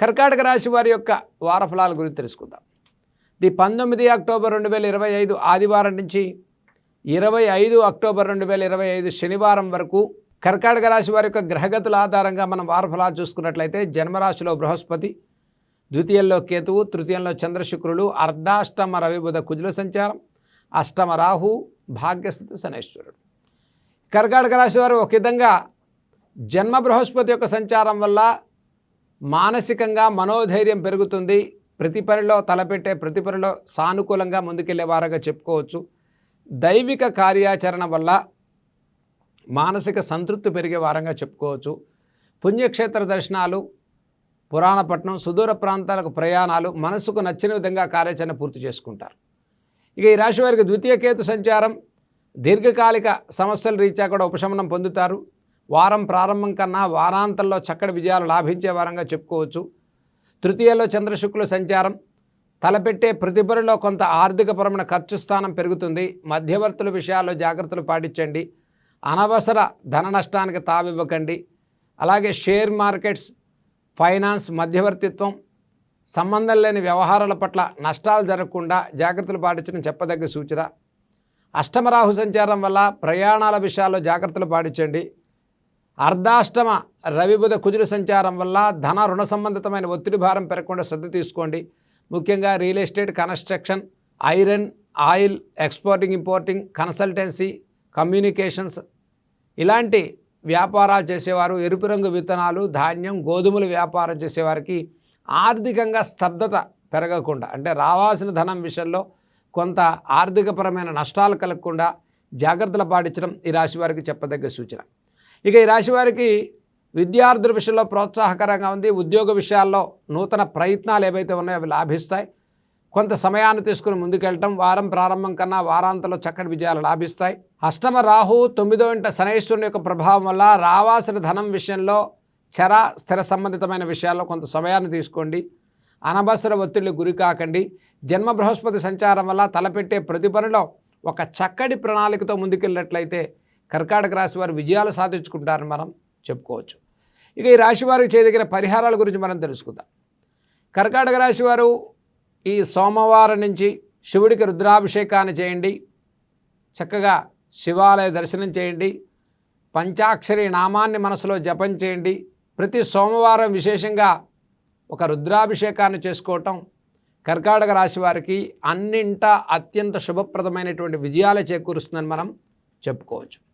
కర్కాటక రాశి వారి యొక్క వారఫలాల గురించి తెలుసుకుందాం. ది పంతొమ్మిది అక్టోబర్ రెండు వేల ఇరవై ఐదు ఆదివారం నుంచి ఇరవై ఐదు అక్టోబర్ రెండు వేల ఇరవై ఐదు శనివారం వరకు కర్కాటక రాశి వారి యొక్క గ్రహగతుల ఆధారంగా మనం వారఫలాలు చూసుకున్నట్లయితే జన్మరాశిలో బృహస్పతి ద్వితీయంలో కేతువు తృతీయంలో చంద్రశుక్రులు అర్ధాష్టమ రవిబుధ కుజుల సంచారం అష్టమ రాహు భాగ్యస్థితి శనేశ్వరుడు. కర్కాటక రాశి వారు ఒక విధంగా జన్మ బృహస్పతి యొక్క సంచారం వల్ల మానసికంగా మనోధైర్యం పెరుగుతుంది. ప్రతి పనిలో తలపెట్టే ప్రతి పనిలో సానుకూలంగా ముందుకెళ్ళే వారంగా చెప్పుకోవచ్చు. దైవిక కార్యాచరణ వల్ల మానసిక సంతృప్తి పెరిగే వారంగా చెప్పుకోవచ్చు. పుణ్యక్షేత్ర దర్శనాలు పురాణపట్నం సుదూర ప్రాంతాలకు ప్రయాణాలు మనసుకు నచ్చిన విధంగా కార్యాచరణ పూర్తి చేసుకుంటారు. ఇక ఈ రాశి వారికి ద్వితీయ కేతు సంచారం దీర్ఘకాలిక సమస్యల రీత్యా కూడా ఉపశమనం పొందుతారు. వారం ప్రారంభం కన్నా వారాంతంలో చక్కటి విజయాలు లాభించే వారంగా చెప్పుకోవచ్చు. తృతీయలో చంద్రశుక్ల సంచారం. తలపెట్టే ప్రతిభరిలో కొంత ఆర్థికపరమైన ఖర్చు స్థానం పెరుగుతుంది. మధ్యవర్తుల విషయాల్లో జాగ్రత్తలు పాటించండి. అనవసర ధన నష్టానికి తావివ్వకండి. అలాగే షేర్ మార్కెట్స్ ఫైనాన్స్ మధ్యవర్తిత్వం సంబంధం లేని వ్యవహారాల పట్ల నష్టాలు జరగకుండా జాగ్రత్తలు పాటించడం చెప్పదగ్గ సూచన. అష్టమరాహు సంచారం వల్ల ప్రయాణాల విషయాల్లో జాగ్రత్తలు పాటించండి. అర్ధాష్టమ రవిబుధ కుజుల సంచారం వల్ల ధన రుణ సంబంధితమైన ఒత్తిడి భారం పెరగకుండా శ్రద్ధ తీసుకోండి. ముఖ్యంగా real estate construction iron oil exporting importing consultancy communications ఇలాంటి వ్యాపారాలు చేసేవారు ఎరుపు రంగు విత్తనాలు ధాన్యం గోధుమలు వ్యాపారం చేసేవారికి ఆర్థికంగా స్తబ్దత పెరగకుండా అంటే రావాల్సిన ధనం విషయంలో కొంత ఆర్థికపరమైన నష్టాలు కలగకుండా జాగ్రత్తలు పాటించడం ఈ రాశి వారికి చెప్పదగ్గ సూచన. ఇక ఈ రాశి వారికి విద్యార్థుల విషయంలో ప్రోత్సాహకరంగా ఉంది. ఉద్యోగ విషయాల్లో నూతన ప్రయత్నాలు ఏవైతే ఉన్నాయో అవి లాభిస్తాయి. కొంత సమయాన్ని తీసుకుని ముందుకెళ్ళటం వారం ప్రారంభం కన్నా వారాంతంలో చక్కటి విజయాలు లాభిస్తాయి. అష్టమ రాహు తొమ్మిదో ఇంట శనైశ్వరుని యొక్క ప్రభావం వల్ల రావాల్సిన ధనం విషయంలో చర స్థిర సంబంధితమైన విషయాల్లో కొంత సమయాన్ని తీసుకోండి. అనవసర ఒత్తిళ్ళు గురి కాకండి. జన్మ బృహస్పతి సంచారం వల్ల తలపెట్టే ప్రతి పనిలో ఒక చక్కటి ప్రణాళికతో ముందుకెళ్ళినట్లయితే కర్కాటక రాశి వారు విజయాలు సాధించుకుంటారని మనం చెప్పుకోవచ్చు. ఇక ఈ రాశి వారికి చేయదగిన పరిహారాల గురించి మనం తెలుసుకుందాం. కర్కాటక రాశి వారు ఈ సోమవారం నుంచి శివుడికి రుద్రాభిషేకాన్ని చేయండి. చక్కగా శివాలయ దర్శనం చేయండి. పంచాక్షరి నామాన్ని మనసులో జపం చేయండి. ప్రతి సోమవారం విశేషంగా ఒక రుద్రాభిషేకాన్ని చేసుకోవటం కర్కాటక రాశి వారికి అన్నింటా అత్యంత శుభప్రదమైనటువంటి విజయాలు చేకూరుస్తుందని మనం చెప్పుకోవచ్చు.